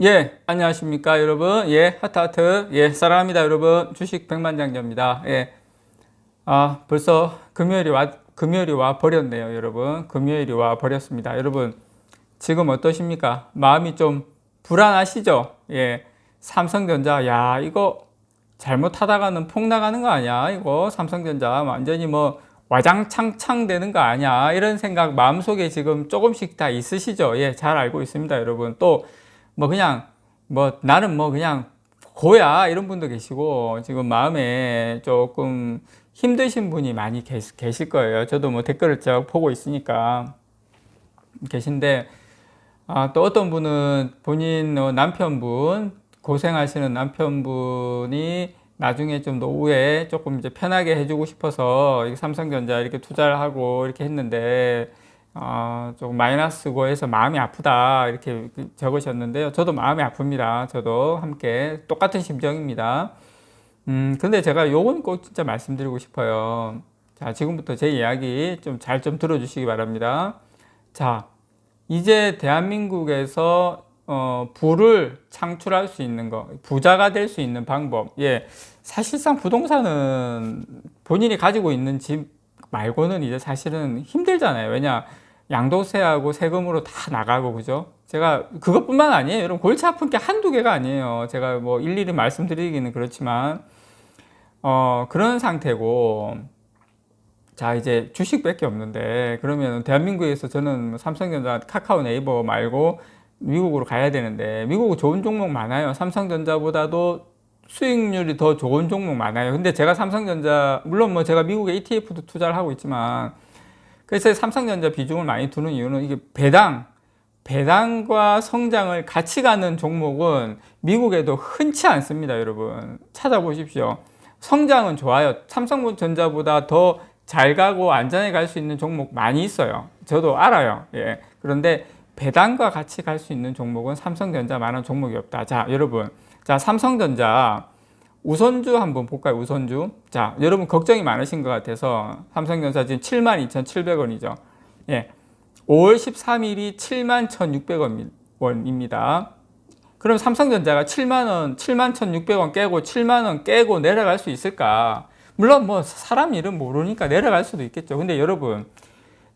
예, 안녕하십니까, 여러분. 예, 하트하트. 예, 사랑합니다, 여러분. 주식 백만장자입니다. 예. 아, 벌써 금요일이 와, 금요일이 와 버렸네요, 여러분. 금요일이 와 버렸습니다. 여러분, 지금 어떠십니까? 마음이 좀 불안하시죠? 예. 삼성전자, 야, 이거 잘못하다가는 폭 나가는 거 아니야? 이거 삼성전자 완전히 뭐 와장창창 되는 거 아니야? 이런 생각 마음속에 지금 조금씩 다 있으시죠? 예, 잘 알고 있습니다, 여러분. 또, 뭐 그냥 뭐 나는 뭐 그냥 고야 이런 분도 계시고 지금 마음에 조금 힘드신 분이 많이 계실 거예요. 저도 뭐 댓글을 쭉 보고 있으니까 계신데 아, 또 어떤 분은 본인 어, 남편분 고생하시는 남편분이 나중에 좀 노후에 조금 이제 편하게 해주고 싶어서 삼성전자 이렇게 투자를 하고 이렇게 했는데 어, 조금 마이너스고 해서 마음이 아프다 이렇게 적으셨는데요. 저도 마음이 아픕니다. 저도 함께 똑같은 심정입니다. 음, 근데 제가 요건 꼭 진짜 말씀드리고 싶어요. 자, 지금부터 제 이야기 좀 잘좀 좀 들어주시기 바랍니다. 자, 이제 대한민국에서 어, 부를 창출할 수 있는 거, 부자가 될 수 있는 방법. 예, 사실상 부동산은 본인이 가지고 있는 집 말고는 이제 사실은 힘들잖아요. 왜냐, 양도세하고 세금으로 다 나가고, 그죠? 제가 그것뿐만 아니에요. 여러분, 골치 아픈 게 한두 개가 아니에요. 제가 뭐 일일이 말씀드리기는 그렇지만, 어, 그런 상태고, 자, 이제 주식밖에 없는데, 그러면 대한민국에서 저는 뭐 삼성전자, 카카오 네이버 말고 미국으로 가야 되는데, 미국은 좋은 종목 많아요. 삼성전자보다도 수익률이 더 좋은 종목 많아요. 근데 제가 삼성전자, 물론 뭐 제가 미국에 ETF도 투자를 하고 있지만, 그래서 삼성전자 비중을 많이 두는 이유는 이게 배당, 배당과 성장을 같이 가는 종목은 미국에도 흔치 않습니다, 여러분. 찾아보십시오. 성장은 좋아요. 삼성전자보다 더 잘 가고 안전하게 갈수 있는 종목 많이 있어요. 저도 알아요. 예. 그런데 배당과 같이 갈 수 있는 종목은 삼성전자만한 종목이 없다. 자, 여러분. 자, 삼성전자 우선주 한번 볼까요? 우선주. 자, 여러분 걱정이 많으신 것 같아서 삼성전자 지금 72,700원이죠. 예. 5월 13일이 71,600원입니다. 그럼 삼성전자가 7만원, 71,600원 깨고 7만원 깨고 내려갈 수 있을까? 물론 뭐 사람 이름 모르니까 내려갈 수도 있겠죠. 근데 여러분,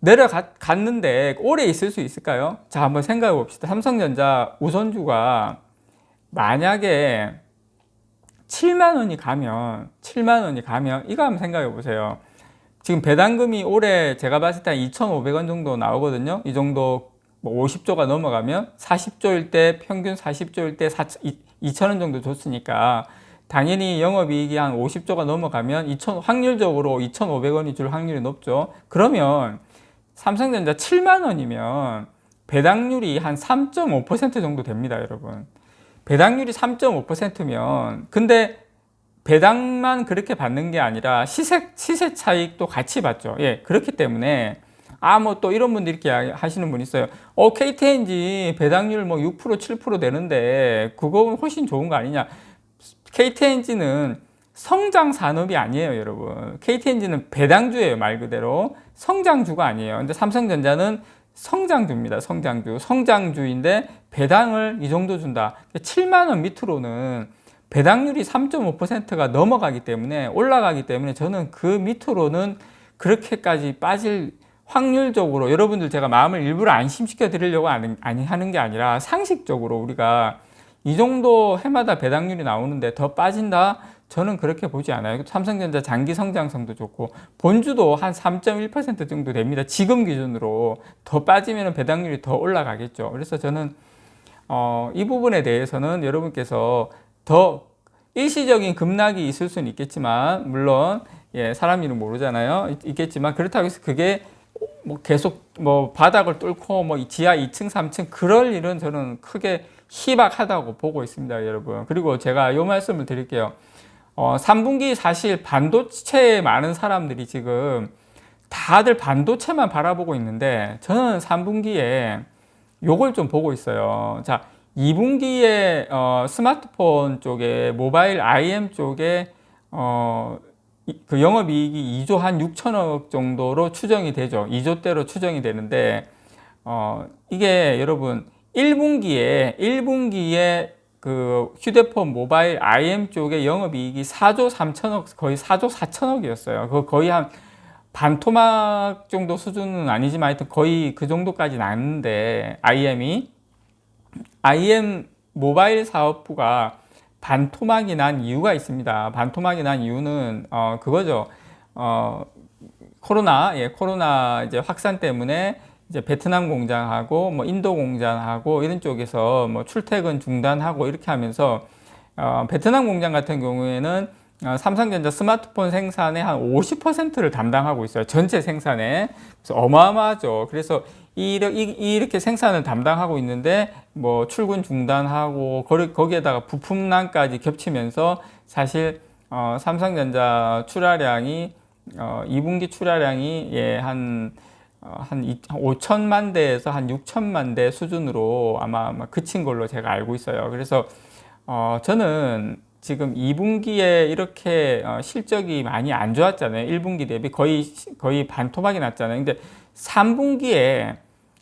내려갔는데 오래 있을 수 있을까요? 자, 한번 생각해 봅시다. 삼성전자 우선주가 만약에 7만 원이 가면 7만 원이 가면 이거 한번 생각해 보세요. 지금 배당금이 올해 제가 봤을 때 2,500원 정도 나오거든요. 이 정도 뭐 50조가 넘어가면 40조일 때 평균 40조일 때 2,000원 정도 줬으니까 당연히 영업이익이 한 50조가 넘어가면 2,000 확률적으로 2,500원이 줄 확률이 높죠. 그러면 삼성전자 7만 원이면 배당률이 한 3.5% 정도 됩니다, 여러분. 배당률이 3.5%면 근데 배당만 그렇게 받는 게 아니라 시세 시세 차익도 같이 받죠. 예, 그렇기 때문에 아 뭐 또 이런 분들 이렇게 하시는 분 있어요. 어 KTNG 배당률 뭐 6% 7% 되는데 그거 훨씬 좋은 거 아니냐? KTNG는 성장 산업이 아니에요, 여러분. KTNG는 배당주예요, 말 그대로. 성장주가 아니에요. 근데 삼성전자는 성장주입니다. 성장주. 성장주인데 배당을 이 정도 준다. 7만 원 밑으로는 배당률이 3.5%가 넘어가기 때문에 올라가기 때문에 저는 그 밑으로는 그렇게까지 빠질 확률적으로 여러분들 제가 마음을 일부러 안심시켜 드리려고 아니 하는 게 아니라 상식적으로 우리가 이 정도 해마다 배당률이 나오는데 더 빠진다? 저는 그렇게 보지 않아요. 삼성전자 장기 성장성도 좋고 본주도 한 3.1% 정도 됩니다. 지금 기준으로 더 빠지면 배당률이 더 올라가겠죠. 그래서 저는 어, 이 부분에 대해서는 여러분께서 더 일시적인 급락이 있을 수는 있겠지만 물론 예, 사람 이름 모르잖아요. 있겠지만 그렇다고 해서 그게 뭐 계속 뭐 바닥을 뚫고 뭐 지하 2층, 3층 그럴 일은 저는 크게 희박하다고 보고 있습니다, 여러분. 그리고 제가 요 말씀을 드릴게요. 어, 3분기 사실 반도체에 많은 사람들이 지금 다들 반도체만 바라보고 있는데 저는 3분기에 요걸 좀 보고 있어요. 자, 2분기에 어, 스마트폰 쪽에 모바일 IM 쪽에 어, 그 영업이익이 2조 한 6천억 정도로 추정이 되죠. 2조대로 추정이 되는데 어, 이게 여러분 1분기에 1분기에 그 휴대폰 모바일 IM 쪽의 영업이익이 4조 3천억 거의 4조 4천억이었어요. 그 거의 한 반토막 정도 수준은 아니지만 하여튼 거의 그 정도까지 났는데 IM이 IM 모바일 사업부가 반토막이 난 이유가 있습니다. 반토막이 난 이유는 어 그거죠. 어 코로나 예 코로나 이제 확산 때문에 이제 베트남 공장하고 뭐 인도 공장하고 이런 쪽에서 뭐 출퇴근 중단하고 이렇게 하면서 어 베트남 공장 같은 경우에는 어, 삼성전자 스마트폰 생산의 한 50%를 담당하고 있어요. 전체 생산에. 어마어마하죠. 그래서 이렇게 생산을 담당하고 있는데 뭐 출근 중단하고 거기에다가 부품난까지 겹치면서 사실 어, 삼성전자 출하량이 어, 2분기 출하량이 예, 한, 어, 한 5천만 대에서 한 6천만 대 수준으로 아마, 아마 그친 걸로 제가 알고 있어요. 그래서 어, 저는 지금 2분기에 이렇게 어, 실적이 많이 안 좋았잖아요. 1분기 대비 거의 거의 반토막이 났잖아요. 근데 3분기에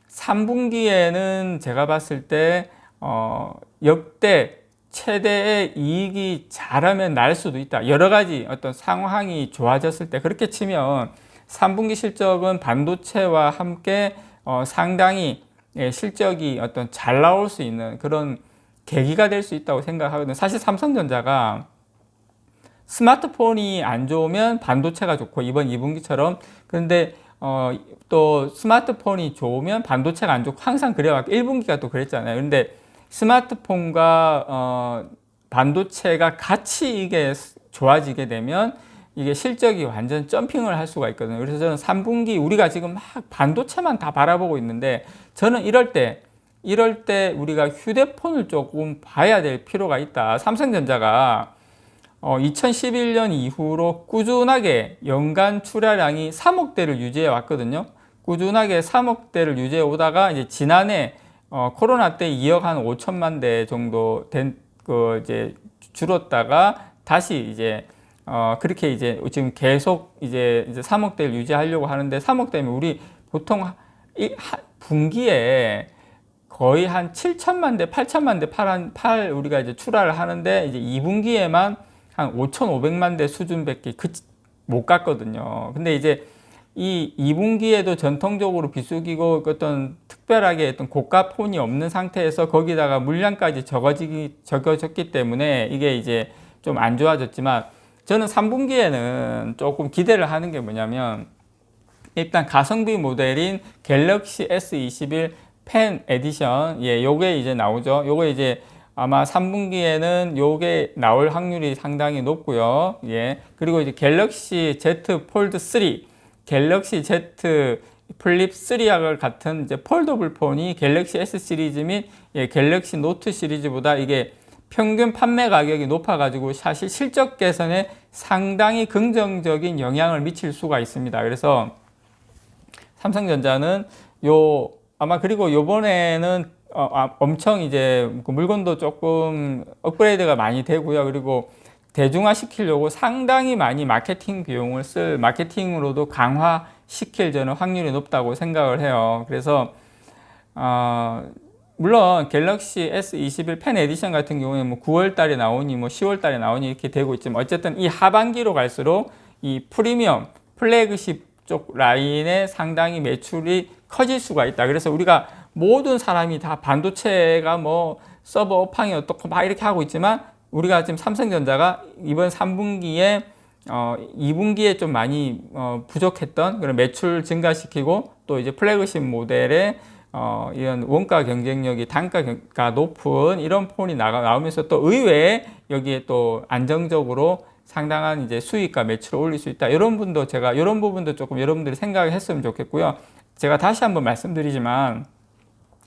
3분기에는 제가 봤을 때 어, 역대 최대의 이익이 잘하면 날 수도 있다. 여러 가지 어떤 상황이 좋아졌을 때 그렇게 치면 3분기 실적은 반도체와 함께 어, 상당히 예, 실적이 어떤 잘 나올 수 있는 그런 계기가 될 수 있다고 생각하거든요. 사실 삼성전자가 스마트폰이 안 좋으면 반도체가 좋고 이번 2분기처럼 그런데 어, 또 스마트폰이 좋으면 반도체가 안 좋고 항상 그래왔고 1분기가 또 그랬잖아요. 근데 스마트폰과 어, 반도체가 같이 이게 좋아지게 되면 이게 실적이 완전 점핑을 할 수가 있거든요. 그래서 저는 3분기 우리가 지금 막 반도체만 다 바라보고 있는데 저는 이럴 때 이럴 때 우리가 휴대폰을 조금 봐야 될 필요가 있다. 삼성전자가 어, 2011년 이후로 꾸준하게 연간 출하량이 3억 대를 유지해 왔거든요. 꾸준하게 3억 대를 유지해 오다가 이제 지난해 어, 코로나 때 2억 한 5천만 대 정도 된 그 이제 줄었다가 다시 이제 어, 그렇게 이제 지금 계속 이제 이제 3억 대를 유지하려고 하는데 3억 대면 우리 보통 이 분기에 거의 한 7천만 대, 8천만 대 팔, 팔 우리가 이제 출하를 하는데 이제 2분기에만 한 5,500만 대 수준밖에 그, 못 갔거든요. 근데 이제 이 2분기에도 전통적으로 비수기고 어떤 특별하게 어떤 고가 폰이 없는 상태에서 거기다가 물량까지 적어지기, 적어졌기 때문에 이게 이제 좀 안 좋아졌지만 저는 3분기에는 조금 기대를 하는 게 뭐냐면 일단 가성비 모델인 갤럭시 S21 펜 에디션. 예 요게 이제 나오죠. 요게 이제 아마 3분기에는 요게 나올 확률이 상당히 높고요. 예 그리고 이제 갤럭시 Z 폴드 3 갤럭시 Z 플립 3와 같은 이제 폴더블 폰이 갤럭시 S 시리즈 및 예, 갤럭시 노트 시리즈보다 이게 평균 판매 가격이 높아가지고 사실 실적 개선에 상당히 긍정적인 영향을 미칠 수가 있습니다. 그래서 삼성전자는 요 아마 그리고 요번에는 어, 아, 엄청 이제 그 물건도 조금 업그레이드가 많이 되고요. 그리고 대중화 시키려고 상당히 많이 마케팅 비용을 쓸 마케팅으로도 강화시킬 저는 확률이 높다고 생각을 해요. 그래서 어, 물론 갤럭시 S21 펜 에디션 같은 경우에 뭐 9월 달에 나오니 뭐 10월 달에 나오니 이렇게 되고 있지만 어쨌든 이 하반기로 갈수록 이 프리미엄 플래그십 쪽 라인에 상당히 매출이 커질 수가 있다. 그래서 우리가 모든 사람이 다 반도체가 뭐 서버 업황이 어떻고 막 이렇게 하고 있지만 우리가 지금 삼성전자가 이번 3분기에 어, 2분기에 좀 많이 어, 부족했던 그런 매출 증가시키고 또 이제 플래그십 모델의 어, 이런 원가 경쟁력이 단가가 높은 이런 폰이 나가, 나오면서 또 의외에 여기에 또 안정적으로 상당한 이제 수익과 매출을 올릴 수 있다. 이런 분도 제가 이런 부분도 조금 여러분들이 생각을 했으면 좋겠고요. 제가 다시 한번 말씀드리지만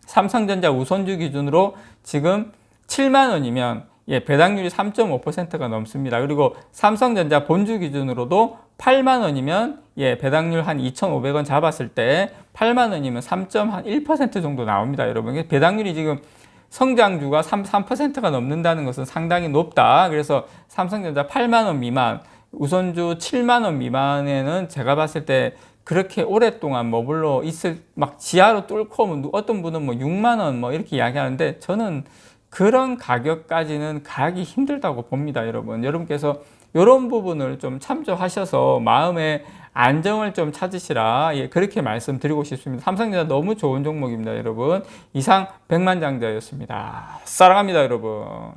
삼성전자 우선주 기준으로 지금 7만 원이면 예, 배당률이 3.5%가 넘습니다. 그리고 삼성전자 본주 기준으로도 8만 원이면 예, 배당률 한 2,500원 잡았을 때 8만 원이면 3.1% 정도 나옵니다, 여러분. 배당률이 지금 성장주가 3, 3%가 넘는다는 것은 상당히 높다. 그래서 삼성전자 8만 원 미만, 우선주 7만 원 미만에는 제가 봤을 때 그렇게 오랫동안 머물러 있을 막 지하로 뚫고 누- 어떤 분은 뭐 6만 원 뭐 이렇게 이야기하는데 저는 그런 가격까지는 가기 힘들다고 봅니다, 여러분. 여러분께서 이런 부분을 좀 참조하셔서 마음의 안정을 좀 찾으시라. 예, 그렇게 말씀드리고 싶습니다. 삼성전자 너무 좋은 종목입니다, 여러분. 이상 백만장자였습니다. 사랑합니다, 여러분.